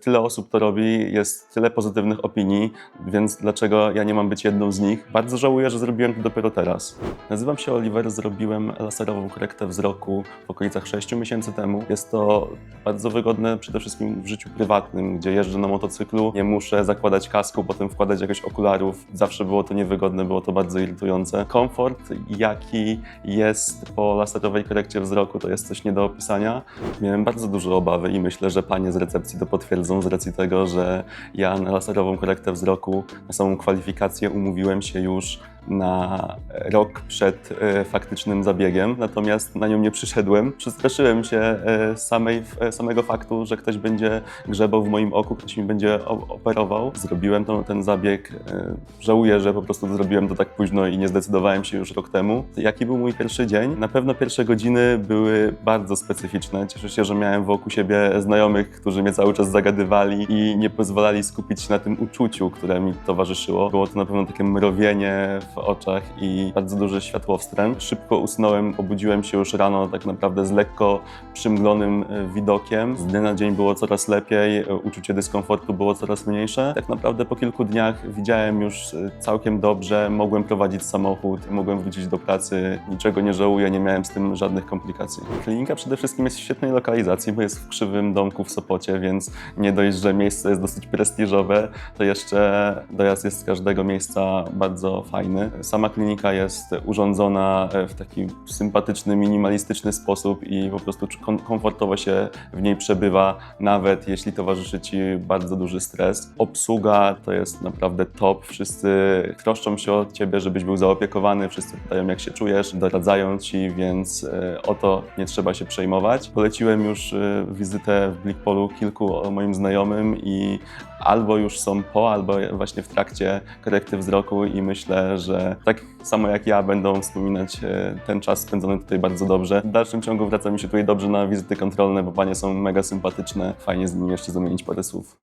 tyle osób to robi, jest tyle pozytywnych opinii, więc dlaczego ja nie mam być jedną z nich? Bardzo żałuję, że zrobiłem to dopiero teraz. Nazywam się Oliver, zrobiłem laserową korektę wzroku w okolicach 6 miesięcy temu. Jest to bardzo wygodne przede wszystkim w życiu prywatnym, gdzie jeżdżę na motocyklu, nie muszę zakładać kasku, potem wkładać jakichś okularów. Zawsze było to niewygodne, było to bardzo irytujące. Komfort, jaki jest po laserowej korekcie wzroku, to jest coś nie do opisania. Miałem bardzo duże obawy i myślę, że panie z recepcji to potwierdzą z racji tego, że ja na laserową korektę wzroku, na samą kwalifikację umówiłem się już na rok przed e, faktycznym zabiegiem, natomiast na nią nie przyszedłem. Przestraszyłem się e, samej, e, samego faktu, że ktoś będzie grzebał w moim oku, ktoś mi będzie operował. Zrobiłem to, ten zabieg. Żałuję, że po prostu zrobiłem to tak późno i nie zdecydowałem się już rok temu. Jaki był mój pierwszy dzień? Na pewno pierwsze godziny były bardzo specyficzne. Cieszę się, że miałem wokół siebie znajomych, którzy mnie cały czas zagadywali i nie pozwalali skupić się na tym uczuciu, które mi towarzyszyło. Było to na pewno takie mrowienie w oczach i bardzo duży światłowstręt. Szybko usnąłem, obudziłem się już rano tak naprawdę z lekko przymglonym e, widokiem. Z dnia na dzień było coraz lepiej, e, uczucie dyskomfortu było coraz mniejsze. Tak naprawdę po kilku dniach widziałem już e, całkiem dobrze, mogłem prowadzić samochód, mogłem wrócić do pracy, niczego nie żałuję, nie miałem z tym żadnych komplikacji. Klinika przede wszystkim jest w świetnej lokalizacji, bo jest w krzywym domku w Sopocie, więc nie dość, że miejsce jest dosyć prestiżowe, to jeszcze dojazd jest z każdego miejsca bardzo fajny. Sama klinika jest urządzona e, w taki sympatyczny, minimalistyczny sposób i po prostu kom- komfortowo się w niej przebywa, nawet jeśli towarzyszy Ci bardzo duży stres. Obsługa to jest naprawdę top. Wszyscy troszczą się o Ciebie, żebyś był zaopiekowany, wszyscy pytają jak się czujesz, doradzają Ci, więc e, o to nie trzeba się przejmować. Poleciłem już e, wizytę w Blikpolu kilku moim znajomym i albo już są po, albo właśnie w trakcie korekty wzroku i myślę, że tak samo jak ja będą wspominać e, ten czas spędzony tutaj bardzo dobrze. W dalszym ciągu wraca mi się tutaj dobrze na wizyty kontrolne, bo panie są mega sympatyczne. Fajnie z nimi jeszcze zamienić parę słów.